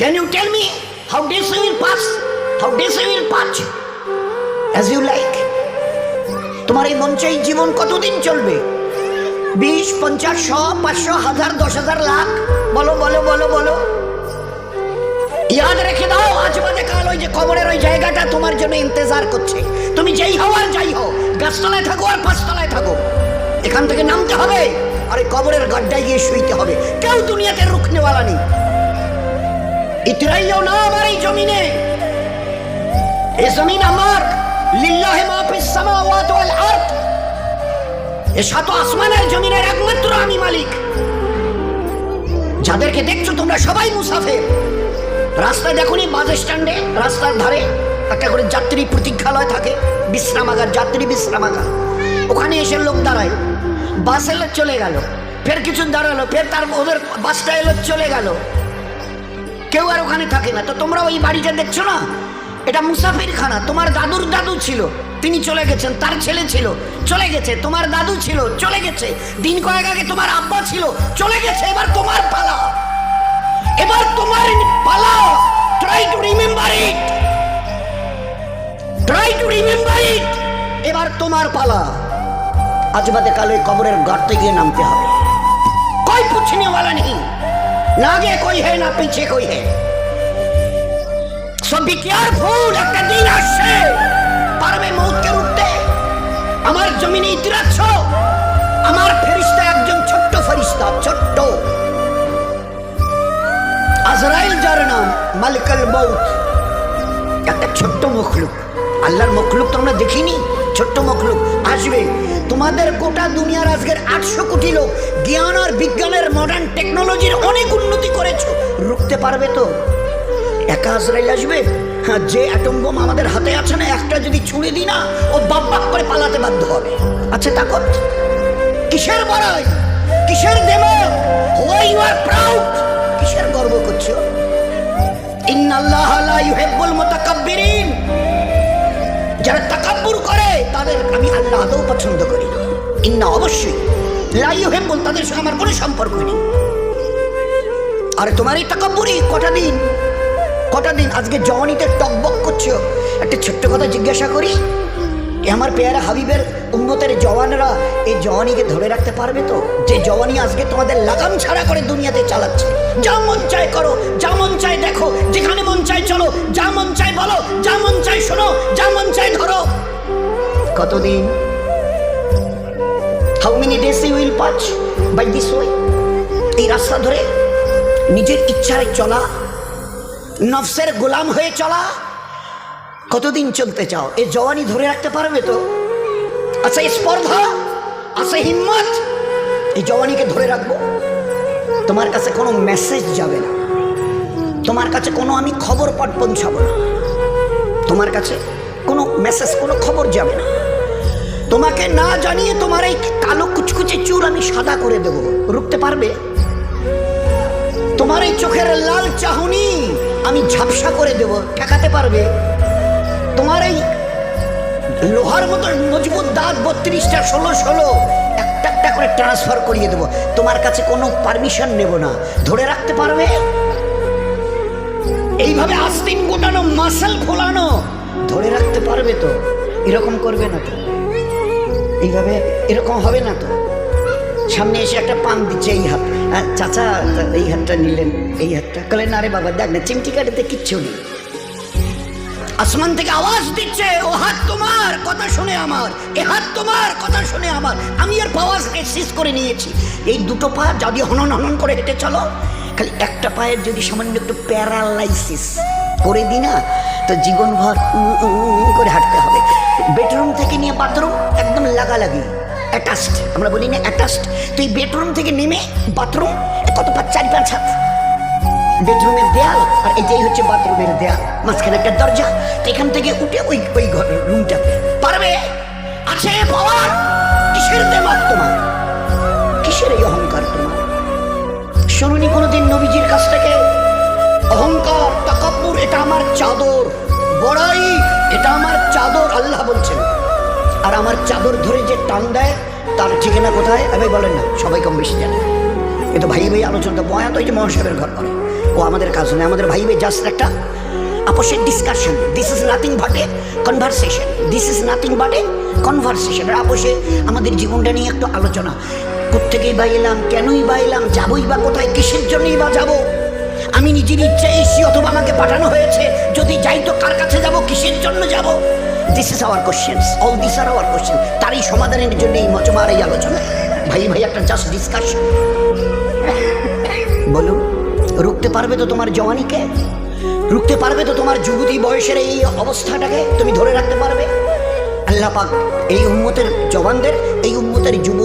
Can you tell me how days you will pass? How days you will pass? As you like. তোমার এই মঞ্চে এই জীবন কতদিন চলবে বিশ পঞ্চাশ শ পাঁচশো হাজার দশ হাজার লাখ বলো বলো বলো বলো ইয়াদ রেখে দাও আজ বাদে কাল ওই যে কবরের ওই জায়গাটা তোমার জন্য ইন্তজার করছে তুমি যেই হও আর যাই হও গাছতলায় থাকো আর পাঁচতলায় থাকো এখান থেকে নামতে হবে আর এই কবরের গাড্ডায় গিয়ে শুইতে হবে কেউ দুনিয়াতে রুখনেওয়ালা নেই ইতরাইও না আমার এই জমিনে। এ জমিন আমার। লিল্লাহে মা ফিস সামাওয়াত ওয়াল আরদ। এ সাত আসমানের জমিনের একমাত্র আমি মালিক। যাদেরকে দেখছ তোমরা সবাই মুসাফির। রাস্তায় দেখুনি বাস স্ট্যান্ডে? রাস্তার ধারে একটা করে যাত্রী প্রতীক্ষালয় থাকে। বিশ্রামাগার, যাত্রী বিশ্রামাগার। ওখানে এসে লোক দাঁড়ায়। বাস চলে গেল। ফের কিছু দাঁড়াল। ফের তার ওদের বাসটা এলো, চলে গেল। কেউ আর ওখানে থাকে না। তো তোমরা ওই বাড়িটা দেখছ না? এটা মুসাফির খানা তোমার দাদুর দাদু ছিল। তিনি চলে গেছেন, তার ছেলে ছিল। চলে গেছে, তোমার দাদু ছিল, চলে গেছে। দিন কয়েক আগে তোমার আব্বা ছিল, চলে গেছে, এবার তোমার পালা। এবার তোমার পালা। Try to remember it try to remember it এবার তোমার পালা। আজ বাদে কালে কবরের গর্তে গিয়ে নামতে হবে। কয় পুছনিওয়ালা নেই? ना आगे कोई है ना पीछे कोई है সো বি কেয়ারফুল একটা দিন আসছে পারবে মৌতকে উঠতে আমার জমিনে ইতিরাচ্ছ আমার ফেরিস্তা একজন ছোট্ট ফেরিস্তা ছোট্ট আজরাইল যার নাম মালিকাল মৌত একটা ছোট্ট মখলুক আল্লাহর মখলুক তোমরা দেখিনি ছোট্ট মখলুক আসবে তোমাদের গোটা দুনিয়ার আজকের আটশো কোটি লোক জ্ঞান আর বিজ্ঞানের মডার্ন টেকনোলজির অনেক উন্নতি করেছ? রুখতে পারবে তো? একা আজরাইল আসবে? হ্যাঁ যে অ্যাটম বোম আমাদের হাতে আছে না, একটা যদি ছুঁড়ে দিই না, ও বাপ বাপ করে পালাতে বাধ্য হবে। আচ্ছা তাকত, কিসের বড়াই? কিসের দেমক হোয়াই ইউ আর প্রাউড কিসের গর্ব করছ? ইন্নাল্লাহ লা ইউহিব্বুল মুতাকাব্বিরিন। যারা তাকাব্বুর করে, তাদের আমি আল্লাহ আদৌ পছন্দ করি। ইন্না অবশ্যই, লা ইউহিব্বুল, তাদের সঙ্গে আমার কোনো সম্পর্ক নেই। আরে তোমার এই তাকাব্বুরি কটা দিন? কটা দিন? আজকে জওয়ানিতে টকবক করছ। একটা ছোট্ট কথা জিজ্ঞাসা করি আমার পেয়ারা হাবিবের উন্নতের জওয়ানরা এই জওয়ানিকে ধরে রাখতে পারবে তো? যে জওয়ানি আজকে তোমাদের লাগাম ছাড়া করে দুনিয়াতে চালাচ্ছে। যা মন চায় করো, যা মন চায় দেখো, যেখানে মন চায় চলো, যা মন চায় বলো, যা মন চায় শোনো, যা মন চায় ধরো। কতদিন? How many days you will pass by this way এই রাস্তা ধরে নিজের ইচ্ছায় চলা, নফসের গোলাম হয়ে চলা, কতদিন চলতে চাও? এ জওয়ানি ধরে রাখতে পারবে তো? আচ্ছা স্পর্ধা আছে হিম্মত, এই জওয়ানিকে ধরে রাখব। তোমার কাছে কোনো মেসেজ যাবে না। তোমার কাছে কোনো আমি খবর পাঠ পৌঁছাবো না। তোমার কাছে কোনো মেসেজ কোনো খবর যাবে না। তোমাকে না জানিয়ে তোমার এই কালো কুচকুচে চুর আমি সাদা করে দেবো। রুখতে পারবে? তোমার এই চোখের লাল চাহনি আমি ঝাপসা করে দেব। ঠেকাতে পারবে? তোমার এই লোহার মতো মজবুত দাঁত বত্রিশটা, ষোলো ষোলো, একটা একটা করে ট্রান্সফার করিয়ে দেবো। তোমার কাছে কোনো পারমিশন নেব না। ধরে রাখতে পারবে? এইভাবে আস্তিন গোটানো মাসেল ফোলানো, ধরে রাখতে পারবে তো? এরকম করবে না তো? এইভাবে এরকম হবে না তো? সামনে এসে একটা পান দিচ্ছে এই হাত। চাচা, এই হাতটা নিলেন, এই হাতটা। কলেন না রে বাবা, দেখ না, চিমটি কাটিতে কিচ্ছু নেই। আসমান থেকে আওয়াজ দিচ্ছে, ও হাত তোমার, কথা শুনে আমার, এ হাত তোমার, কথা শুনে আমার। আমি আর পাওয়াজ শেষ করে নিয়েছি। এই দুটো পা যদি হনন হনন করে হেঁটে চলো, খালি একটা পায়ের যদি সামান্য একটু প্যারালাইসিস করে দিই না, তো জীবনভর করে হাঁটতে হবে। বেডরুম থেকে নিয়ে বাথরুম একদম লাগালাগি। অ্যাটাচড আমরা বলি না অ্যাটাচড তো এই বেডরুম থেকে নেমে বাথরুম কত পাঁচ চারি পাঁচ হাত। বেডরুমের দেয়াল, আর এটাই হচ্ছে বাথরুমের দেয়াল। মাঝখানে একটা দরজা এখান থেকে উঠে ওই ওই ঘর রুমটাতে পারবে? আছে পাওয়ার? কিসের তোমার? কিসের এই অহংকার তোমার? শুনুনি কোনোদিন নবীজির কাছ থেকে? অহংকার, তাকাব্বুর, এটা আমার চাদর। বড়াই, এটা আমার চাদর, আল্লাহ বলছেন। আর আমার চাদর ধরে যে টান দেয় ঠিকানা কোথায়? আমি বলেন না, সবাই কম বেশি জানে। এ তো ভাই ভাই আলোচনা বয়া তো এই যে মহাসাবের ঘর করে। ও আমাদের কাজ নয়, আমাদের ভাইবে জাস্ট একটা আপোষের discussion this is nothing but a conversation this is nothing but a conversation আপোষে আমাদের জীবনটা নিয়ে একটু আলোচনা। কোথেকেই বা এলাম, কেনই বা এলাম, যাবই বা কোথায়, কিসের জন্যই বা যাব? আমি নিজের ইচ্ছায় এসেছি, অথবা আমাকে পাঠানো হয়েছে। যদি যাই তো কার কাছে যাব, কিসের জন্য যাব? This is our questions all this are our question তারই সমাধানের জন্য এই মজমার এই আলোচনা। ভাই ভাই, একটা জাস্ট ডিসকাশন বলুন, রুখতে পারবে তো তোমার জওয়ানিকে? রুখতে পারবে তো তোমার যুবতী বয়সের এই অবস্থাটাকে? তুমি ধরে রাখতে পারবে? আল্লাহ পাক, এই উম্মতের জওয়ানদের, এই উম্মতের যুবতী